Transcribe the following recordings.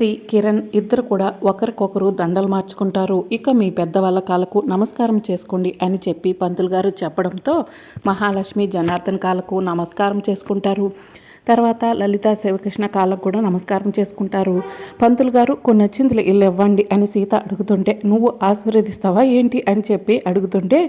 శ్రీ కిరణ్ ఇద్దరు కూడా ఒకరికొకరు దండలు మార్చుకుంటారు. ఇక మీ పెద్దవాళ్ళ కాళ్ళకు నమస్కారం చేసుకోండి అని చెప్పి పంతులు గారు చెప్పడంతో మహాలక్ష్మి జనార్దన్ కాలకు నమస్కారం చేసుకుంటారు. తర్వాత లలిత శివకృష్ణ కాళ్ళకు కూడా నమస్కారం చేసుకుంటారు. పంతులు గారు కొన్ని వచ్చిందులు ఇల్లు ఇవ్వండి అని సీత అడుగుతుంటే నువ్వు ఆశీర్వదిస్తావా ఏంటి? అని చెప్పి అడుగుతుంటే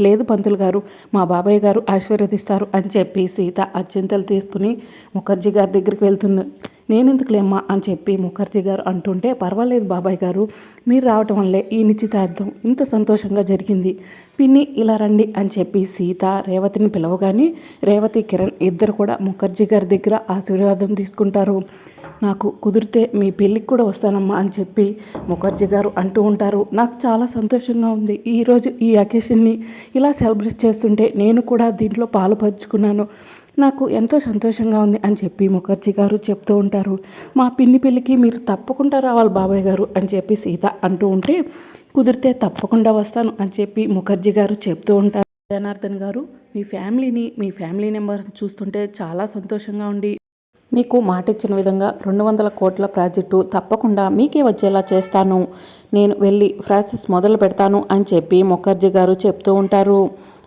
లేదు పంతులు గారు మా బాబాయ్ గారు ఆశీర్వదిస్తారు అని చెప్పి సీత అచ్చింతలు తీసుకుని ముఖర్జీ గారి దగ్గరికి వెళ్తుంది. నేనెందుకులేమ్మా అని చెప్పి ముఖర్జీ గారు అంటుంటే పర్వాలేదు బాబాయ్ గారు మీరు రావటం వల్లే ఈ నిశ్చితార్థం ఇంత సంతోషంగా జరిగింది. పిన్ని ఇలా రండి అని చెప్పి సీత రేవతిని పిలవగానే రేవతి కిరణ్ ఇద్దరు కూడా ముఖర్జీ గారి దగ్గర ఆశీర్వాదం తీసుకుంటారు. నాకు కుదిరితే మీ పెళ్ళికి కూడా వస్తానమ్మా అని చెప్పి ముఖర్జీ గారు అంటూ ఉంటారు. నాకు చాలా సంతోషంగా ఉంది ఈరోజు ఈ అకేషన్ని. ఇలా సెలబ్రేట్ చేస్తుంటే నేను కూడా దీంట్లో పాలు పంచుకున్నాను నాకు ఎంతో సంతోషంగా ఉంది అని చెప్పి ముఖర్జీ గారు చెప్తూ ఉంటారు. మా పిన్ని పెళ్ళికి మీరు తప్పకుండా రావాలి బాబాయ్ గారు అని చెప్పి సీత అంటూ ఉంటే కుదిరితే తప్పకుండా వస్తాను అని చెప్పి ముఖర్జీ గారు చెప్తూ ఉంటారు. జనార్దన్ గారు మీ ఫ్యామిలీని మీ ఫ్యామిలీ నెంబర్ చూస్తుంటే చాలా సంతోషంగా ఉండి మీకు మాట ఇచ్చిన విధంగా రెండు వందల కోట్ల ప్రాజెక్టు తప్పకుండా మీకే వచ్చేలా చేస్తాను. నేను వెళ్ళి ప్రాసెస్ మొదలు పెడతాను అని చెప్పి ముఖర్జీ గారు చెప్తూ ఉంటారు.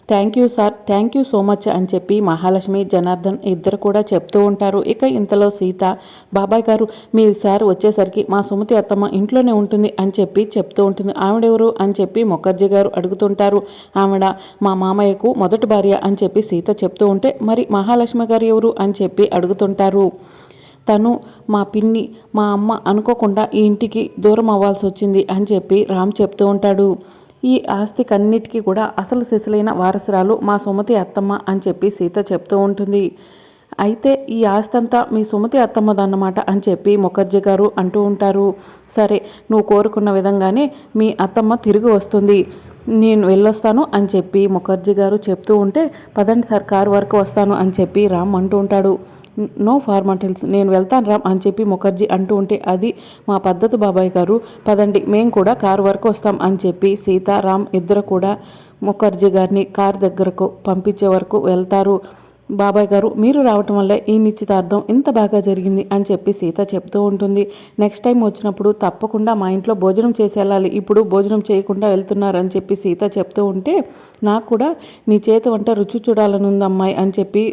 Thank you sir thank you so much అని చెప్పి మహాలక్ష్మి జనార్దన్ ఇద్దరు కూడా చెప్తూ ఉంటారు. ఇక ఇంతలో సీత బాబాయ్ గారు మీ సార్ వచ్చేసరికి మా సుమతి అత్తమ్మ ఇంట్లోనే ఉంటుంది అని చెప్పి చెప్తూ ఉంటుంది. ఆవిడెవరు అని చెప్పి ముఖర్జీ గారు అడుగుతుంటారు. ఆవిడ మా మామయ్యకు మొదటి భార్య అని చెప్పి సీత చెప్తూ ఉంటే మరి మహాలక్ష్మి గారు ఎవరు అని చెప్పి అడుగుతుంటారు. తను మా పిన్ని మా అమ్మ అనుకోకుండా ఈ ఇంటికి దూరం అవ్వాల్సి వచ్చింది అని చెప్పి రామ్ చెప్తూ ఉంటాడు. ఈ ఆస్తికన్నిటికీ కూడా అసలు శిశులైన వారసురాలు మా సుమతి అత్తమ్మ అని చెప్పి సీత చెప్తూ ఉంటుంది. అయితే ఈ ఆస్తంతా మీ సుమతి అత్తమ్మదన్నమాట అని చెప్పి ముఖర్జీ గారు అంటూ ఉంటారు. సరే నువ్వు కోరుకున్న విధంగానే మీ అత్తమ్మ తిరిగి వస్తుంది. నేను వెళ్ళొస్తాను అని చెప్పి ముఖర్జీ గారు చెప్తూ ఉంటే పదండి సార్ కారు వరకు వస్తాను అని చెప్పి రామ్ అంటూ ఉంటాడు. నో ఫార్మాలిటీస్ నేను వెళ్తాను రామ్ అని చెప్పి ముఖర్జీ అంటూ ఉంటే అది మా పద్ధతి బాబాయ్ గారు పదండి మేము కూడా కారు వరకు వస్తాం అని చెప్పి సీతారాం ఇద్దరు కూడా ముఖర్జీ గారిని కారు దగ్గరకు పంపించే వరకు వెళ్తారు. బాబాయ్ గారు మీరు రావటం వల్ల ఈ నిశ్చితార్థం ఇంత బాగా జరిగింది అని చెప్పి సీత చెప్తూ ఉంటుంది. నెక్స్ట్ టైం వచ్చినప్పుడు తప్పకుండా మా ఇంట్లో భోజనం చేసి వెళ్ళాలి. ఇప్పుడు భోజనం చేయకుండా వెళ్తున్నారు అని చెప్పి సీత చెప్తూ ఉంటే నాకు కూడా నీ చేతి వంట రుచి చూడాలని ఉంది అమ్మాయి అని చెప్పి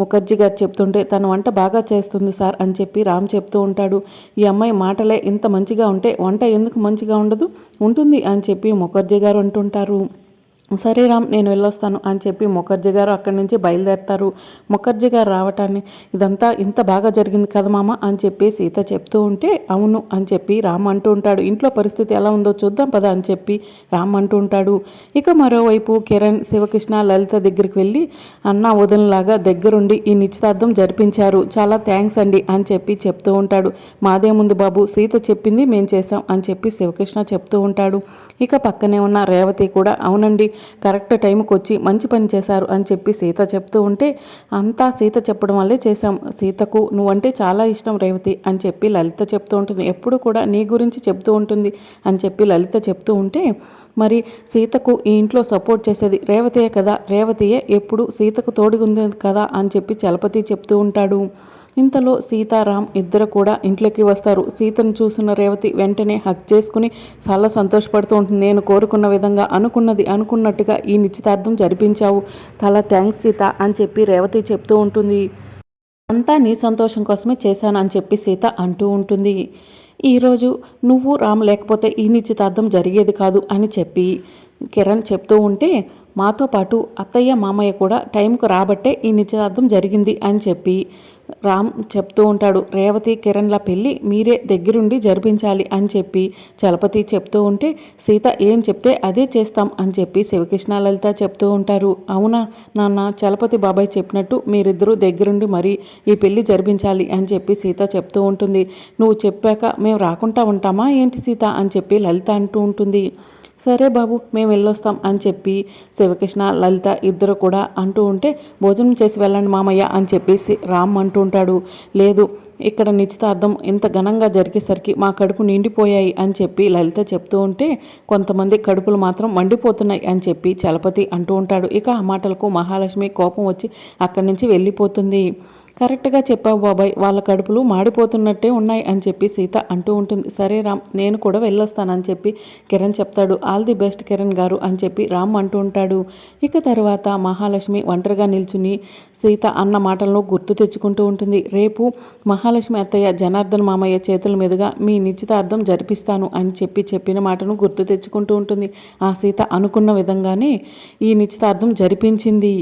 ముఖర్జీ గారు చెప్తుంటే తన వంట బాగా చేస్తుంది సార్ అని చెప్పి రామ్ చెప్తూ ఉంటాడు. ఈ అమ్మాయి మాటలే ఇంత మంచిగా ఉంటే వంట ఎందుకు మంచిగా ఉండదు? ఉంటుంది అని చెప్పి ముఖర్జీ గారు అంటుంటారు. సరే రామ్ నేను వెళ్ళొస్తాను అని చెప్పి ముఖర్జీ గారు అక్కడి నుంచి బయలుదేరతారు. ముఖర్జీ గారు రావటాన్ని ఇదంతా ఇంత బాగా జరిగింది కదా మామ అని చెప్పి సీత చెప్తూ ఉంటే అవును అని చెప్పి రామ్ అంటూ ఉంటాడు. ఇంట్లో పరిస్థితి ఎలా ఉందో చూద్దాం పద అని చెప్పి రామ్ అంటూ ఉంటాడు. ఇక మరోవైపు కిరణ్ శివకృష్ణ లలిత దగ్గరికి వెళ్ళి అన్న వదనలాగా దగ్గరుండి ఈ నిశ్చితార్థం జరిపించారు. చాలా థ్యాంక్స్ అండి అని చెప్పి చెప్తూ ఉంటాడు. మాదే ముందు బాబు సీత చెప్పింది మేము చేసాం అని చెప్పి శివకృష్ణ చెప్తూ ఉంటాడు. ఇక పక్కనే ఉన్న రేవతి కూడా అవునండి కరెక్ట్ టైంకి వచ్చి మంచి పని చేశారు అని చెప్పి సీత చెప్తూ ఉంటే అంతా సీత చెప్పడం వల్లే చేశాం. సీతకు నువ్వంటే చాలా ఇష్టం రేవతి అని చెప్పి లలిత చెప్తూ ఉంటుంది. ఎప్పుడు కూడా నీ గురించి చెప్తూ ఉంటుంది అని చెప్పి లలిత చెప్తూ ఉంటే మరి సీతకు ఈ ఇంట్లో సపోర్ట్ చేసేది రేవతియే కదా. రేవతియే ఎప్పుడు సీతకు తోడుగుంది కదా అని చెప్పి చలపతి చెప్తూ ఉంటాడు. ఇంతలో సీతారాం ఇద్దరు కూడా ఇంట్లోకి వస్తారు. సీతను చూసిన రేవతి వెంటనే హక్ చేసుకుని చాలా సంతోషపడుతూ ఉంటుంది. నేను కోరుకున్న విధంగా అనుకున్నది అనుకున్నట్టుగా ఈ నిశ్చితార్థం జరిపించావు. చాలా థ్యాంక్స్ సీత అని చెప్పి రేవతి చెప్తూ ఉంటుంది. అంతా నీ సంతోషం కోసమే చేశాను అని చెప్పి సీత అంటూ ఉంటుంది. ఈరోజు నువ్వు రామ్ లేకపోతే ఈ నిశ్చితార్థం జరిగేది కాదు అని చెప్పి కిరణ్ చెప్తూ ఉంటే మాతో పాటు అత్తయ్య మామయ్య కూడా టైంకు రాబట్టే ఈ నిశ్చితార్థం జరిగింది అని చెప్పి రామ్ చెప్తూ ఉంటాడు రేవతి కిరణ్ల పెళ్ళి మీరే దగ్గరుండి జరిపించాలి అని చెప్పి చలపతి చెప్తూ ఉంటే సీత ఏం చెప్తే అదే చేస్తాం అని చెప్పి శివకృష్ణ లలిత చెప్తూ ఉంటారు. అవునా నాన్న చలపతి బాబాయ్ చెప్పినట్టు మీరిద్దరూ దగ్గరుండి మరి ఈ పెళ్ళి జరిపించాలి అని చెప్పి సీత చెప్తూ ఉంటుంది. నువ్వు చెప్పాక మేము రాకుండా ఉంటామా ఏంటి సీత? అని చెప్పి లలిత అంటూ ఉంటుంది. సరే బాబు మేము వెళ్ళొస్తాం అని చెప్పి శివకృష్ణ లలిత ఇద్దరు కూడా అంటూ ఉంటే భోజనం చేసి వెళ్ళండి మామయ్య అని చెప్పేసి రామ్ అంటూ ఉంటాడు. లేదు ఇక్కడ నిశ్చితార్థం ఇంత ఘనంగా జరిగేసరికి మా కడుపు నిండిపోయాయి అని చెప్పి లలిత చెప్తూ ఉంటే కొంతమంది కడుపులు మాత్రం మండిపోతున్నాయి అని చెప్పి చలపతి అంటూ ఉంటాడు. ఇక ఆ మాటలకు మహాలక్ష్మి కోపం వచ్చి అక్కడి నుంచి వెళ్ళిపోతుంది. కరెక్ట్గా చెప్పావు బాబాయ్. వాళ్ళ కడుపులు మాడిపోతున్నట్టే ఉన్నాయి అని చెప్పి సీత అంటూ ఉంటుంది. సరే రామ్ నేను కూడా వెళ్ళొస్తానని చెప్పి కిరణ్ చెప్తాడు. ఆల్ ది బెస్ట్ కిరణ్ గారు అని చెప్పి రామ్ అంటూ ఉంటాడు. ఇక తర్వాత మహాలక్ష్మి ఒంటరిగా నిల్చుని సీత అన్న మాటలను గుర్తు తెచ్చుకుంటూ ఉంటుంది. రేపు మహాలక్ష్మి అత్తయ్య జనార్దన్ మామయ్య చేతుల మీదుగా మీ నిశ్చితార్థం జరిపిస్తాను అని చెప్పి చెప్పిన మాటను గుర్తు తెచ్చుకుంటూ ఉంటుంది. ఆ సీత అనుకున్న విధంగానే ఈ నిశ్చితార్థం జరిపించింది.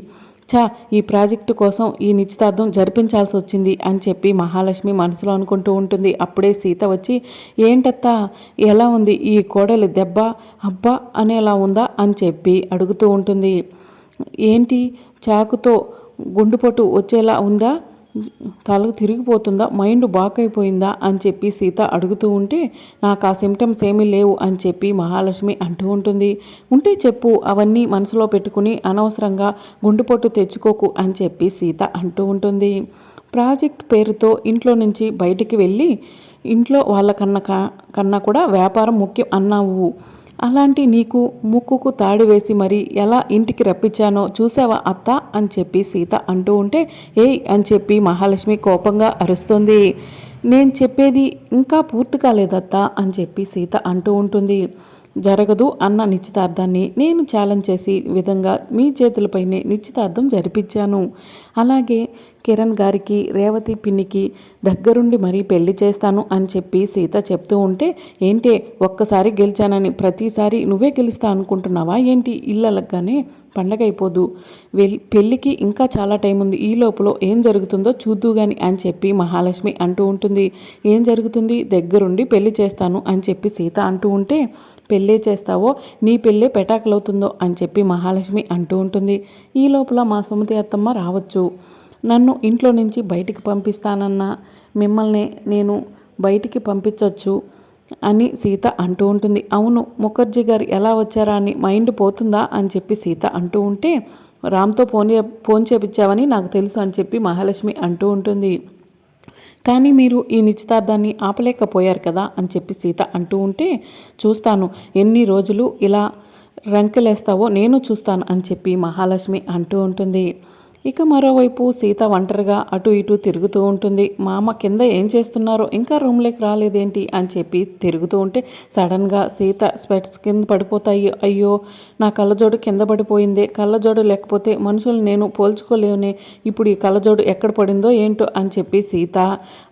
చా ఈ ప్రాజెక్టు కోసం ఈ నిశ్చితార్థం జరిపించాల్సి వచ్చింది అని చెప్పి మహాలక్ష్మి మనసులో అనుకుంటూ ఉంటుంది. అప్పుడే సీత వచ్చి ఏంటత్తా ఎలా ఉంది? ఈ కోడలి దెబ్బ అబ్బా అనేలా ఉందా? అని చెప్పి అడుగుతూ ఉంటుంది. ఏంటి? చాకుతో గుండుపోటు వచ్చేలా ఉందా? తలకు తిరిగిపోతుందా? మైండ్ బాక్ అయిపోయిందా అని చెప్పి సీత అడుగుతూ ఉంటే నాకు ఆ సిమ్టమ్స్ ఏమీ లేవు అని చెప్పి మహాలక్ష్మి అంటూ ఉంటుంది. ఉంటే చెప్పు అవన్నీ మనసులో పెట్టుకుని అనవసరంగా గుండెపొట్టు తెచ్చుకోకు అని చెప్పి సీత అంటూ ఉంటుంది. ప్రాజెక్ట్ పేరుతో ఇంట్లో నుంచి బయటికి వెళ్ళి ఇంట్లో వాళ్ళ కన్నా కన్నా కూడా వ్యాపారం ముఖ్యం అన్నావు. అలాంటి నీకు ముక్కుకు తాడు వేసి మరి ఎలా ఇంటికి రప్పించానో చూసావా అత్త? అని చెప్పి సీత అంటూ ఉంటే ఏయ్ అని చెప్పి మహాలక్ష్మి కోపంగా అరుస్తుంది. నేను చెప్పేది ఇంకా పూర్తి కాలేదత్త అని చెప్పి సీత అంటూ ఉంటుంది. జరగదు అన్న నిశ్చితార్థాన్ని నేను ఛాలెంజ్ చేసి విధంగా మీ చేతులపైనే నిశ్చితార్థం జరిపించాను. అలాగే కిరణ్ గారికి రేవతి పిన్నికి దగ్గరుండి మరీ పెళ్ళి చేస్తాను అని చెప్పి సీత చెప్తూ ఉంటే ఏంటే ఒక్కసారి గెలిచానని ప్రతిసారి నువ్వే గెలుస్తా అనుకుంటున్నావా? ఏంటి? ఇళ్ళలగానే పండగ అయిపోదు వెల్ పెళ్ళికి ఇంకా చాలా టైం ఉంది ఈ లోపల ఏం జరుగుతుందో చూద్దు గాని అని చెప్పి మహాలక్ష్మి అంటూ ఉంటుంది. ఏం జరుగుతుంది? దగ్గరుండి పెళ్ళి చేస్తాను అని చెప్పి సీత అంటూ ఉంటే పెళ్ళే చేస్తావో నీ పెళ్ళే పెటాకులవుతుందో అని చెప్పి మహాలక్ష్మి అంటూ ఉంటుంది. ఈ లోపల మా సుమతి అత్తమ్మ రావచ్చు. నన్ను ఇంట్లో నుంచి బయటికి పంపిస్తానన్నా మిమ్మల్ని నేను బయటికి పంపించవచ్చు అని సీత అంటూ ఉంటుంది. అవును ముఖర్జీ గారు ఎలా వచ్చారా అని మైండ్ పోతుందా అని చెప్పి సీత అంటూ ఉంటే రామ్తో ఫోన్ ఫోన్ చేపించావని నాకు తెలుసు అని చెప్పి మహాలక్ష్మి అంటూ ఉంటుంది. కానీ మీరు ఈ నిశ్చితార్థాన్ని ఆపలేకపోయారు కదా అని చెప్పి సీత అంటూ ఉంటే చూస్తాను ఎన్ని రోజులు ఇలా రంకెలేస్తావో నేను చూస్తాను అని చెప్పి మహాలక్ష్మి అంటూ ఉంటుంది. ఇక మరోవైపు సీత ఒంటరిగా అటు ఇటు తిరుగుతూ ఉంటుంది. మామ కింద ఏం చేస్తున్నారో ఇంకా రూమ్లోకి రాలేదేంటి అని చెప్పి తిరుగుతూ ఉంటే సడన్గా సీత స్పెట్స్ కింద పడిపోతాయి. అయ్యో నా కళ్ళజోడు కింద పడిపోయిందే. కళ్ళజోడు లేకపోతే మనుషులు నేను పోల్చుకోలేవునే. ఇప్పుడు ఈ కళ్ళజోడు ఎక్కడ పడిందో ఏంటో అని చెప్పి సీత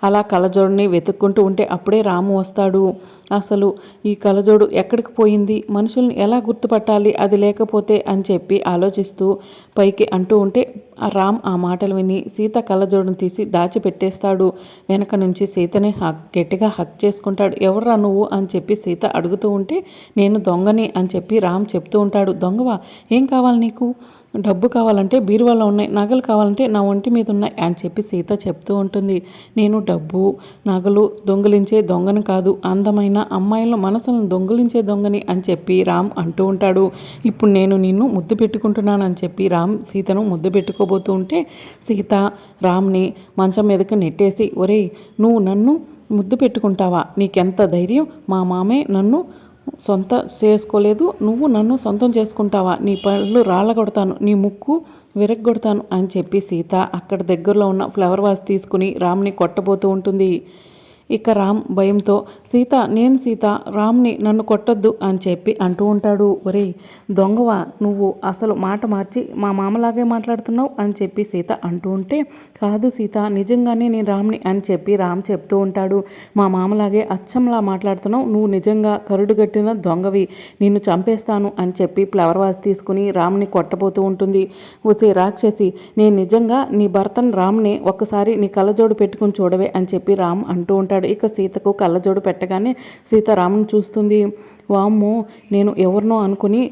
అలా కళ్ళజోడుని వెతుక్కుంటూ ఉంటే అప్పుడే రాము వస్తాడు. అసలు ఈ కలజోడు ఎక్కడికి పోయింది? మనుషుల్ని ఎలా గుర్తుపట్టాలి? అది లేకపోతే అని చెప్పి ఆలోచిస్తూ పైకి అంటూ ఉంటే రామ్ ఆ మాటలు విని సీత కళ్ళజోడును తీసి దాచిపెట్టేస్తాడు. వెనక నుంచి సీతని హక్ గట్టిగా హక్ చేసుకుంటాడు. ఎవర్రా నువ్వు? అని చెప్పి సీత అడుగుతూ ఉంటే నేను దొంగని అని చెప్పి రామ్ చెప్తూ ఉంటాడు. దొంగవా? ఏం కావాలి నీకు? డబ్బు కావాలంటే బీరువాలో ఉన్నాయి నగలు కావాలంటే నా ఒంటి మీద ఉన్నాయి అని చెప్పి సీత చెప్తూ ఉంటుంది. నేను డబ్బు నగలు దొంగిలించే దొంగను కాదు అందమైన అమ్మాయిల మనసులను దొంగిలించే దొంగని అని చెప్పి రామ్ అంటూ ఉంటాడు. ఇప్పుడు నేను నిన్ను ముద్దు పెట్టుకుంటున్నాను అని చెప్పి రామ్ సీతను ముద్దు పెట్టుకోబోతూ ఉంటే సీత రామ్ని మంచం మీదకి నెట్టేసి ఒరేయ్ నువ్వు నన్ను ముద్దు పెట్టుకుంటావా? నీకెంత ధైర్యం? మా మామే నన్ను సొంత చేసుకోలేదు. నువ్వు నన్ను సొంతం చేసుకుంటావా? నీ పళ్ళు రాళ్ళగొడతాను నీ ముక్కు విరగ్గొడతాను అని చెప్పి సీత అక్కడ దగ్గరలో ఉన్న ఫ్లవర్ వాస్ తీసుకుని రామ్ని కొట్టబోతూ ఉంటుంది. ఇక రామ్ భయంతో సీత నేను సీత రామ్ని నన్ను కొట్టొద్దు అని చెప్పి అంటూ ఉంటాడు. ఒరే దొంగవా? నువ్వు అసలు మాట మార్చి మా మామలాగే మాట్లాడుతున్నావు? అని చెప్పి సీత అంటూ ఉంటే కాదు సీత నిజంగానే నేను రామ్ని అని చెప్పి రామ్ చెప్తూ ఉంటాడు. మా మామలాగే అచ్చంలా మాట్లాడుతున్నావు నువ్వు నిజంగా కరుడుగట్టిన దొంగవి. నిన్ను చంపేస్తాను అని చెప్పి ఫ్లవర్ వాస్ తీసుకుని రామ్ని కొట్టబోతూ ఉంటుంది. ఓసే రాక్షసి నేను నిజంగా నీ భర్తను రామ్ని ఒక్కసారి నీ కళ్ళజోడు పెట్టుకుని చూడవే అని చెప్పి రామ్ అంటూ ఉంటాడు. ఉంటాడు ఇక సీతకు కళ్ళజోడు పెట్టగానే సీతారాముని చూస్తుంది. వామ్మో నేను ఎవరినో అనుకుని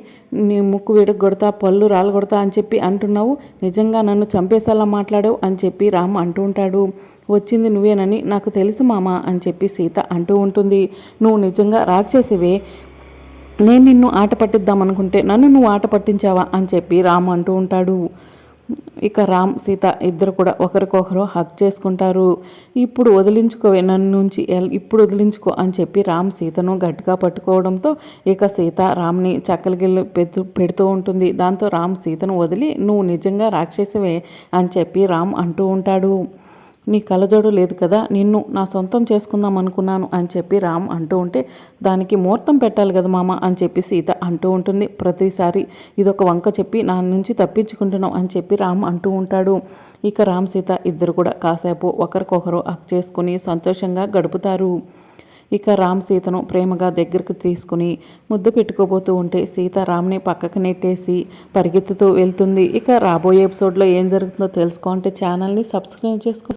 నీ ముక్కు విడగొడతా పళ్ళు రాలగొడతా అని చెప్పి అంటున్నావు. నిజంగా నన్ను చంపేసేలా మాట్లాడావు అని చెప్పి రామ్ అంటూ ఉంటాడు. వచ్చింది నువ్వేనని నాకు తెలుసు మామ అని చెప్పి సీత అంటూ ఉంటుంది. నువ్వు నిజంగా రాక్షసివే. నేను నిన్ను ఆట పట్టిద్దామనుకుంటే నన్ను నువ్వు ఆట పట్టించావా అని చెప్పి రామ్ అంటూ ఉంటాడు. ఇక రామ్ సీత ఇద్దరు కూడా ఒకరికొకరు హక్ చేసుకుంటారు. ఇప్పుడు వదిలించుకోవే నన్ను నుంచి ఇప్పుడు వదిలించుకో అని చెప్పి రామ్ సీతను గట్టిగా పట్టుకోవడంతో ఇక సీత రామ్ని చక్కలగిల్లు పెద్దు పెడుతూ ఉంటుంది. దాంతో రామ్ సీతను వదిలి నువ్వు నిజంగా రాక్షసివే అని చెప్పి రామ్ అంటూ ఉంటాడు. నీ కలజోడు లేదు కదా నిన్ను నా సొంతం చేసుకుందాం అనుకున్నాను అని చెప్పి రామ్ అంటూ ఉంటే దానికి ముహూర్తం పెట్టాలి కదా మామ అని చెప్పి సీత అంటూ ఉంటుంది. ప్రతిసారి ఇదొక వంక చెప్పి నా నుంచి తప్పించుకుంటున్నాం అని చెప్పి రామ్ అంటూ ఉంటాడు. ఇక రామ్ సీత ఇద్దరు కూడా కాసేపు ఒకరికొకరు అక్ చేసుకుని సంతోషంగా గడుపుతారు. ఇక రామ్ సీతను ప్రేమగా దగ్గరకు తీసుకుని ముద్దు పెట్టుకోబోతూ ఉంటే సీత రామ్ని పక్కకు నెట్టేసి పరిగెత్తుతూ వెళ్తుంది. ఇక రాబోయే ఎపిసోడ్లో ఏం జరుగుతుందో తెలుసుకో అంటే ఛానల్ని సబ్స్క్రైబ్ చేసుకో